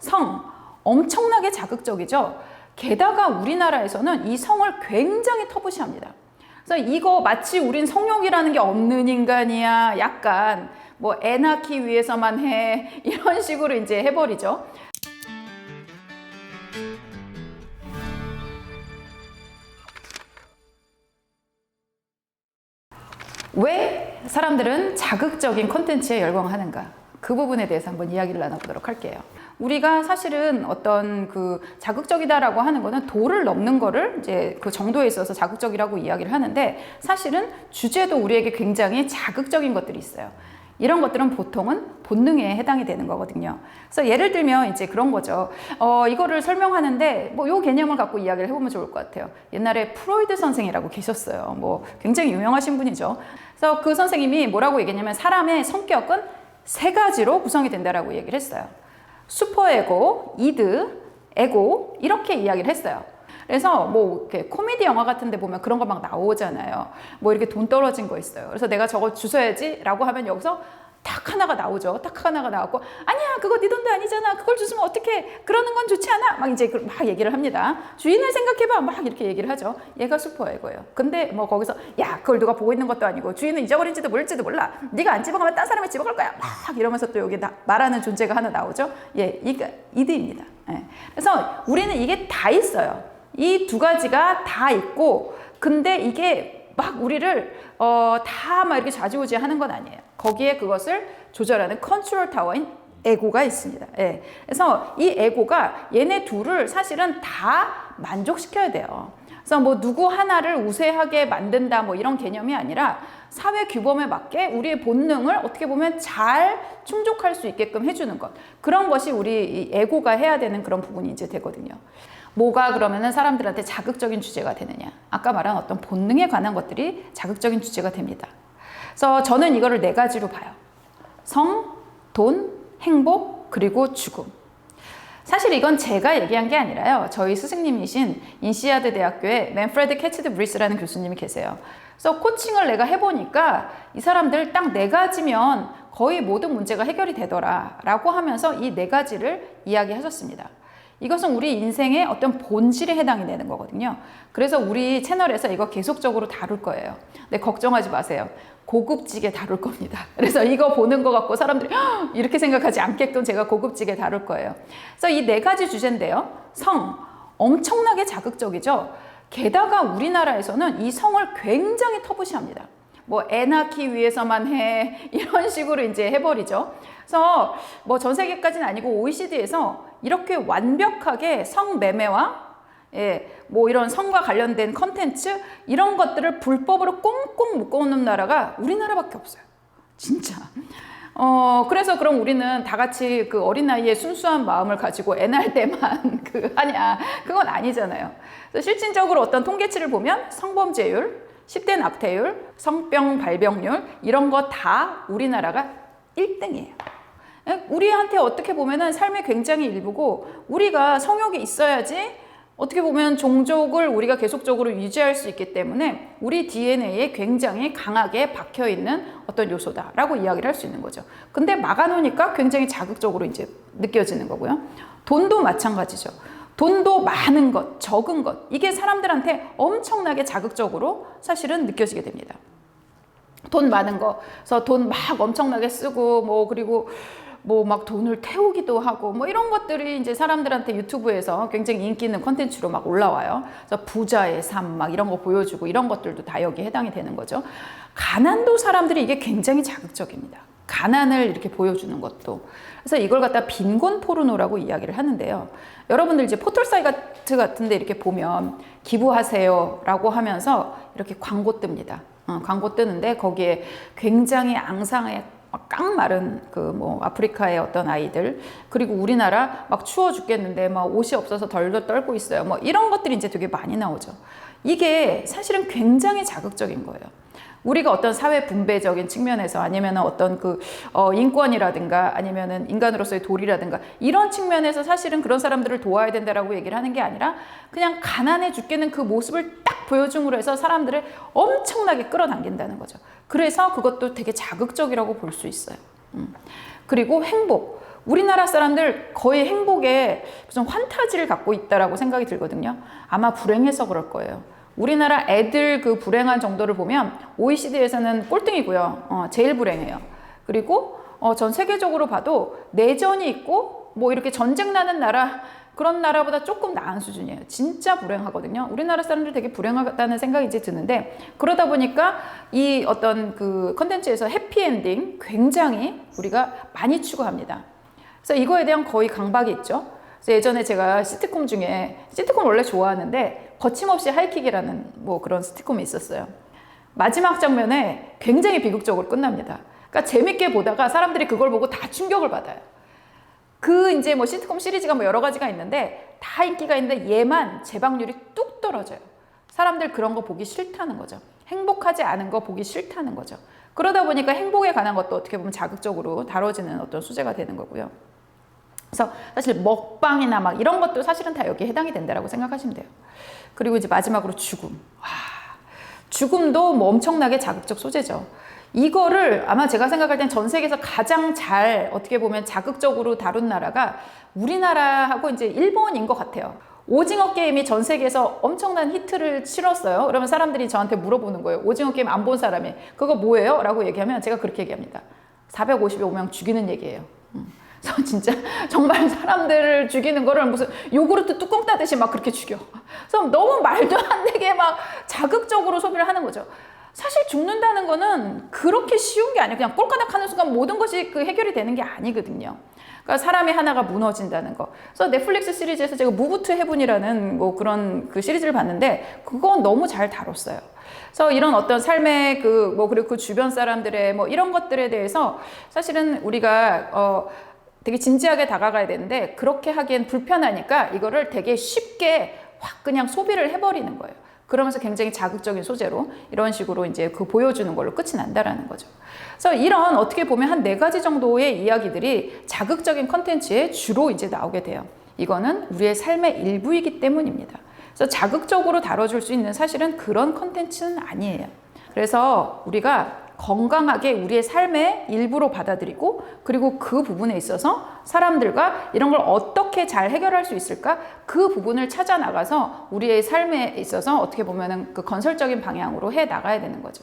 성 엄청나게 자극적이죠. 게다가 우리나라에서는 이 성을 굉장히 터부시합니다. 그래서 이거 마치 우린 성욕이라는 게 없는 인간이야. 약간 뭐 애 낳기 위해서만 해. 이런 식으로 이제 해버리죠. 왜 사람들은 자극적인 컨텐츠에 열광하는가? 그 부분에 대해서 한번 이야기를 나눠보도록 할게요. 우리가 사실은 어떤 그 자극적이다라고 하는 거는 도를 넘는 거를 이제 그 정도에 있어서 자극적이라고 이야기를 하는데 사실은 주제도 우리에게 굉장히 자극적인 것들이 있어요. 이런 것들은 보통은 본능에 해당이 되는 거거든요. 그래서 예를 들면 이제 그런 거죠. 어, 이거를 설명하는데 뭐 요 개념을 갖고 이야기를 해보면 좋을 것 같아요. 옛날에 프로이드 선생이라고 계셨어요. 뭐 굉장히 유명하신 분이죠. 그래서 그 선생님이 뭐라고 얘기했냐면 사람의 성격은 세 가지로 구성이 된다라고 얘기를 했어요. 슈퍼에고, 이드, 에고 이렇게 이야기를 했어요. 그래서 뭐 이렇게 코미디 영화 같은 데 보면 그런 거 막 나오잖아요. 뭐 이렇게 돈 떨어진 거 있어요. 그래서 내가 저거 주셔야지라고 하면 여기서 딱 하나가 나오죠. 딱 하나가 나왔고 아니야 그거 네 돈도 아니잖아. 그걸 주시면 어떻게 그러는 건 좋지 않아. 막 이제 그막 얘기를 합니다. 주인을 생각해봐. 막 이렇게 얘기를 하죠. 얘가 슈퍼에고예요. 근데 뭐 거기서 야 그걸 누가 보고 있는 것도 아니고 주인은 잊어버린지도 모를지도 몰라. 네가 안 집어가면 딴 사람이 집어갈 거야. 막 이러면서 또 여기 나, 말하는 존재가 하나 나오죠. 예, 이가 이드입니다. 예. 그래서 우리는 이게 다 있어요. 이 두 가지가 다 있고 근데 이게 막 우리를 어, 다 막 이렇게 좌지우지 하는 건 아니에요. 거기에 그것을 조절하는 컨트롤 타워인 에고가 있습니다. 예. 그래서 이 에고가 얘네 둘을 사실은 다 만족시켜야 돼요. 그래서 뭐 누구 하나를 우세하게 만든다 뭐 이런 개념이 아니라 사회 규범에 맞게 우리의 본능을 어떻게 보면 잘 충족할 수 있게끔 해주는 것. 그런 것이 우리 이 에고가 해야 되는 그런 부분이 이제 되거든요. 뭐가 그러면은 사람들한테 자극적인 주제가 되느냐. 아까 말한 어떤 본능에 관한 것들이 자극적인 주제가 됩니다. 그래서 저는 이거를 네 가지로 봐요. 성, 돈, 행복, 그리고 죽음. 사실 이건 제가 얘기한 게 아니라요. 저희 스승님이신 인시아드 대학교에 맨프레드 캐치드 브리스라는 교수님이 계세요. 그래서 코칭을 내가 해보니까 이 사람들 딱 네 가지면 거의 모든 문제가 해결이 되더라. 라고 하면서 이 네 가지를 이야기하셨습니다. 이것은 우리 인생의 어떤 본질에 해당이 되는 거거든요. 그래서 우리 채널에서 이거 계속적으로 다룰 거예요. 근데 걱정하지 마세요. 고급지게 다룰 겁니다. 그래서 이거 보는 거 갖고 사람들이 "헉!" 이렇게 생각하지 않게끔 제가 고급지게 다룰 거예요. 그래서 이 네 가지 주제인데요. 성, 엄청나게 자극적이죠. 게다가 우리나라에서는 이 성을 굉장히 터부시합니다. 뭐 애 낳기 위해서만 해 이런 식으로 이제 해버리죠. 그래서 뭐 전 세계까지는 아니고 OECD에서 이렇게 완벽하게 성매매와 예, 뭐 이런 성과 관련된 컨텐츠 이런 것들을 불법으로 꽁꽁 묶어놓는 나라가 우리나라밖에 없어요. 진짜. 어, 그래서 그럼 우리는 다 같이 그 어린 나이에 순수한 마음을 가지고 애 낳을 때만 그 하냐. 그건 아니잖아요. 그래서 실질적으로 어떤 통계치를 보면 성범죄율, 10대 낙태율, 성병 발병률 이런 거 다 우리나라가 1등이에요. 우리한테 어떻게 보면은 삶의 굉장히 일부고 우리가 성욕이 있어야지 어떻게 보면 종족을 우리가 계속적으로 유지할 수 있기 때문에 우리 DNA에 굉장히 강하게 박혀 있는 어떤 요소다라고 이야기를 할 수 있는 거죠. 근데 막아놓으니까 굉장히 자극적으로 이제 느껴지는 거고요. 돈도 마찬가지죠. 돈도 많은 것, 적은 것, 이게 사람들한테 엄청나게 자극적으로 사실은 느껴지게 됩니다. 돈 많은 거, 그래서 돈 막 엄청나게 쓰고, 뭐, 그리고 뭐 막 돈을 태우기도 하고, 뭐 이런 것들이 이제 사람들한테 유튜브에서 굉장히 인기 있는 컨텐츠로 막 올라와요. 그래서 부자의 삶 막 이런 거 보여주고 이런 것들도 다 여기에 해당이 되는 거죠. 가난도 사람들이 이게 굉장히 자극적입니다. 가난을 이렇게 보여주는 것도. 그래서 이걸 갖다 빈곤 포르노라고 이야기를 하는데요. 여러분들 이제 포털 사이트 같은데 이렇게 보면 기부하세요라고 하면서 이렇게 광고 뜹니다. 어, 광고 뜨는데 거기에 굉장히 앙상하게 막 깡마른 그 뭐 아프리카의 어떤 아이들 그리고 우리나라 막 추워 죽겠는데 막 옷이 없어서 덜덜 떨고 있어요. 뭐 이런 것들이 이제 되게 많이 나오죠. 이게 사실은 굉장히 자극적인 거예요. 우리가 어떤 사회 분배적인 측면에서 아니면 어떤 그 어, 인권이라든가 아니면은 인간으로서의 도리라든가 이런 측면에서 사실은 그런 사람들을 도와야 된다라고 얘기를 하는 게 아니라 그냥 가난해 죽겠는 그 모습을 딱 보여줌으로 해서 사람들을 엄청나게 끌어당긴다는 거죠. 그래서 그것도 되게 자극적이라고 볼 수 있어요. 음. 그리고 행복. 우리나라 사람들 거의 행복에 무슨 환타지를 갖고 있다라고 생각이 들거든요. 아마 불행해서 그럴 거예요. 우리나라 애들 그 불행한 정도를 보면 OECD에서는 꼴등이고요. 어, 제일 불행해요. 그리고 어, 전 세계적으로 봐도 내전이 있고 뭐 이렇게 전쟁 나는 나라 그런 나라보다 조금 나은 수준이에요. 진짜 불행하거든요. 우리나라 사람들 되게 불행하다는 생각이 이제 드는데 그러다 보니까 이 어떤 그 컨텐츠에서 해피엔딩 굉장히 우리가 많이 추구합니다. 그래서 이거에 대한 거의 강박이 있죠. 그래서 예전에 제가 시트콤 중에 시트콤 원래 좋아하는데 거침없이 하이킥이라는 뭐 그런 시트콤이 있었어요. 마지막 장면에 굉장히 비극적으로 끝납니다. 그러니까 재밌게 보다가 사람들이 그걸 보고 다 충격을 받아요. 그 이제 뭐 시트콤 시리즈가 뭐 여러 가지가 있는데 다 인기가 있는데 얘만 재방률이 뚝 떨어져요. 사람들 그런 거 보기 싫다는 거죠. 행복하지 않은 거 보기 싫다는 거죠. 그러다 보니까 행복에 관한 것도 어떻게 보면 자극적으로 다뤄지는 어떤 소재가 되는 거고요. 그래서 사실 먹방이나 막 이런 것도 사실은 다 여기에 해당이 된다라고 생각하시면 돼요. 그리고 이제 마지막으로 죽음. 와, 죽음도 뭐 엄청나게 자극적 소재죠. 이거를 아마 제가 생각할 땐 전 세계에서 가장 잘 어떻게 보면 자극적으로 다룬 나라가 우리나라하고 이제 일본인 것 같아요. 오징어 게임이 전 세계에서 엄청난 히트를 치렀어요. 그러면 사람들이 저한테 물어보는 거예요. 오징어 게임 안 본 사람이 그거 뭐예요? 라고 얘기하면 제가 그렇게 얘기합니다. 455명 죽이는 얘기예요. 음. 그래서 진짜 정말 사람들을 죽이는 거를 무슨 요구르트 뚜껑 따듯이 막 그렇게 죽여. 그래서 너무 말도 안 되게 막 자극적으로 소비를 하는 거죠. 사실 죽는다는 거는 그렇게 쉬운 게 아니에요. 그냥 꼴까닥 하는 순간 모든 것이 그 해결이 되는 게 아니거든요. 그러니까 사람이 하나가 무너진다는 거. 그래서 넷플릭스 시리즈에서 제가 무브트 해븐이라는 뭐 그런 그 시리즈를 봤는데 그건 너무 잘 다뤘어요. 그래서 이런 어떤 삶의 그 뭐 그리고 그 주변 사람들의 뭐 이런 것들에 대해서 사실은 우리가 어 되게 진지하게 다가가야 되는데 그렇게 하기엔 불편하니까 이거를 되게 쉽게 확 그냥 소비를 해버리는 거예요. 그러면서 굉장히 자극적인 소재로 이런 식으로 이제 그 보여주는 걸로 끝이 난다라는 거죠. 그래서 이런 어떻게 보면 한 네 가지 정도의 이야기들이 자극적인 컨텐츠에 주로 이제 나오게 돼요. 이거는 우리의 삶의 일부이기 때문입니다. 그래서 자극적으로 다뤄줄 수 있는 사실은 그런 컨텐츠는 아니에요. 그래서 우리가 건강하게 우리의 삶의 일부로 받아들이고 그리고 그 부분에 있어서 사람들과 이런 걸 어떻게 잘 해결할 수 있을까 그 부분을 찾아 나가서 우리의 삶에 있어서 어떻게 보면은 그 건설적인 방향으로 해 나가야 되는 거죠.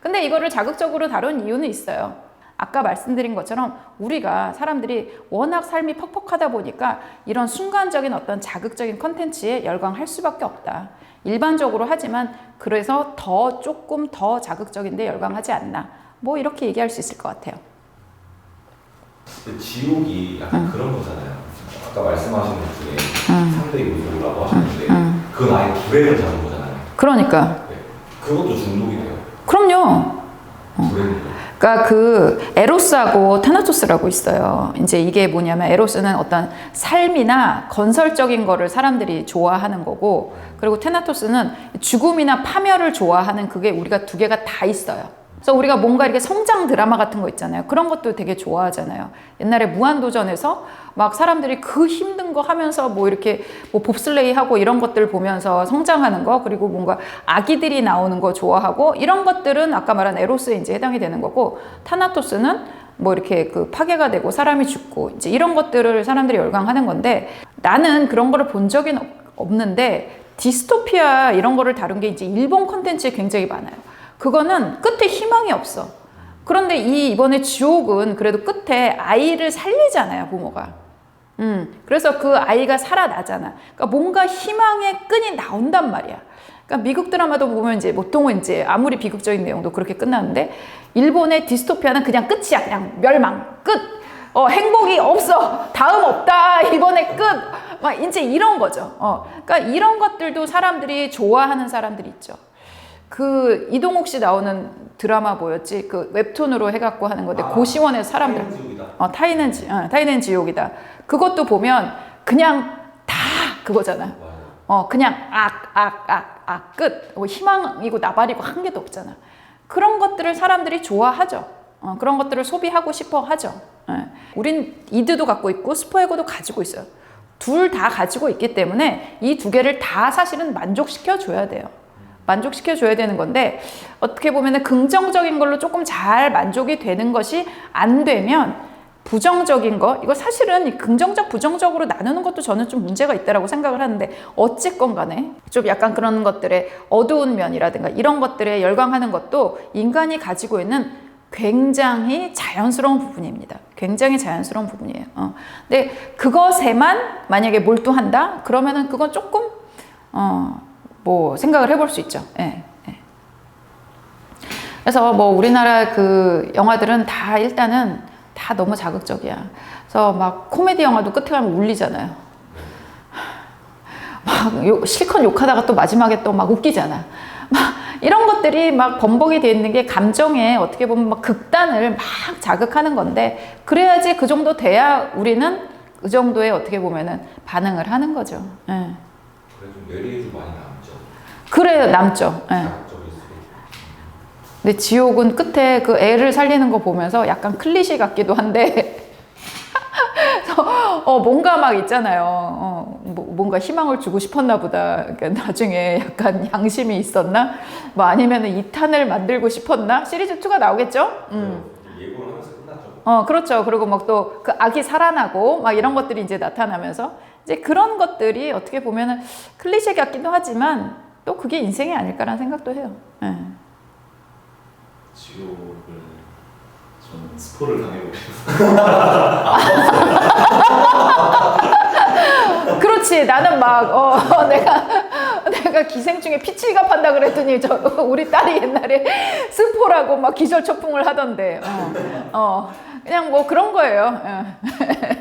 근데 이거를 자극적으로 다룬 이유는 있어요. 아까 말씀드린 것처럼 우리가 사람들이 워낙 삶이 퍽퍽하다 보니까 이런 순간적인 어떤 자극적인 컨텐츠에 열광할 수밖에 없다. 일반적으로 하지만 그래서 더 조금 더 자극적인데 열광하지 않나. 뭐 이렇게 얘기할 수 있을 것 같아요. 지옥이 약간 그런 거잖아요. 아까 말씀하신 것 중에 음. 상대 요소라고 하셨는데 그건 아예 불행을 잡은 거잖아요. 그러니까 네. 그것도 중독이네요. 그럼요. 불행이죠. 그러니까 그 에로스하고 타나토스라고 있어요. 이제 이게 뭐냐면 에로스는 어떤 삶이나 건설적인 거를 사람들이 좋아하는 거고 그리고 테나토스는 죽음이나 파멸을 좋아하는 그게 우리가 두 개가 다 있어요. 그래서 우리가 뭔가 이렇게 성장 드라마 같은 거 있잖아요. 그런 것도 되게 좋아하잖아요. 옛날에 무한도전에서 막 사람들이 그 힘든 거 하면서 뭐 이렇게 뭐 봅슬레이 하고 이런 것들 보면서 성장하는 거 그리고 뭔가 아기들이 나오는 거 좋아하고 이런 것들은 아까 말한 에로스에 이제 해당이 되는 거고 타나토스는 뭐 이렇게 그 파괴가 되고 사람이 죽고 이제 이런 것들을 사람들이 열광하는 건데 나는 그런 거를 본 적이 없는데 디스토피아 이런 거를 다룬 게 이제 일본 컨텐츠에 굉장히 많아요. 그거는 끝에 희망이 없어. 그런데 이 이번에 지옥은 그래도 끝에 아이를 살리잖아요, 부모가. 음, 그래서 그 아이가 살아나잖아. 그러니까 뭔가 희망의 끈이 나온단 말이야. 그러니까 미국 드라마도 보면 이제 보통은 이제 아무리 비극적인 내용도 그렇게 끝나는데 일본의 디스토피아는 그냥 끝이야. 그냥 멸망, 끝. 어, 행복이 없어. 다음 없다. 이번에 끝. 막 이제 이런 거죠. 어, 그러니까 이런 것들도 사람들이 좋아하는 사람들이 있죠. 그 이동욱 씨 나오는 드라마 뭐였지? 그 웹툰으로 해갖고 하는 건데 아, 고시원의 사람들. 타이는 지옥이다. 어, 타이는 지, 어, 타이는 지옥이다. 그것도 보면 그냥 다 그거잖아. 어, 그냥 악, 악, 악, 악, 끝. 뭐 희망이고 나발이고 한 개도 없잖아. 그런 것들을 사람들이 좋아하죠. 어, 그런 것들을 소비하고 싶어 하죠. 예. 우린 이드도 갖고 있고 스포에고도 가지고 있어요. 둘 다 가지고 있기 때문에 이 두 개를 다 사실은 만족시켜 줘야 돼요. 만족시켜 줘야 되는 건데 어떻게 보면은 긍정적인 걸로 조금 잘 만족이 되는 것이 안 되면 부정적인 거 이거 사실은 이 긍정적 부정적으로 나누는 것도 저는 좀 문제가 있다라고 생각을 하는데 어쨌건 간에 좀 약간 그런 것들의 어두운 면이라든가 이런 것들에 열광하는 것도 인간이 가지고 있는 굉장히 자연스러운 부분입니다. 굉장히 자연스러운 부분이에요. 어. 근데 그것에만 만약에 몰두한다 그러면은 그건 조금 어, 뭐 생각을 해볼 수 있죠. 예. 예. 그래서 뭐 우리나라 그 영화들은 다 일단은 다 너무 자극적이야. 그래서 막 코미디 영화도 끝에 가면 울리잖아요. 막 욕, 실컷 욕하다가 또 마지막에 또 막 웃기잖아. 막 이런 것들이 막 범벅이 돼 있는 게 감정에 어떻게 보면 막 극단을 막 자극하는 건데 그래야지 그 정도 돼야 우리는 그 정도의 어떻게 보면은 반응을 하는 거죠. 예. 그래 좀 뇌리에 좀 많이 남죠. 그래 남죠. 예. 근데 지옥은 끝에 그 애를 살리는 거 보면서 약간 클리셰 같기도 한데 어, 뭔가 막 있잖아요. 어, 뭐, 뭔가 희망을 주고 싶었나 보다. 그러니까 나중에 약간 양심이 있었나? 뭐 아니면 은 2탄을 만들고 싶었나? 시리즈 2가 나오겠죠? 음. 어, 그렇죠. 그리고 막 또 그 악이 살아나고 막 이런 것들이 이제 나타나면서 이제 그런 것들이 어떻게 보면은 클리셰 같기도 하지만 또 그게 인생이 아닐까라는 생각도 해요. 예. 지옥을 저는 스포를 당해보고 싶어요. 그렇지. 나는 막, 어, 내가, 내가 기생충에 피치갑 한다 그랬더니, 저, 우리 딸이 옛날에 스포라고 막 기절초풍을 하던데, 어, 어, 그냥 뭐 그런 거예요. 예.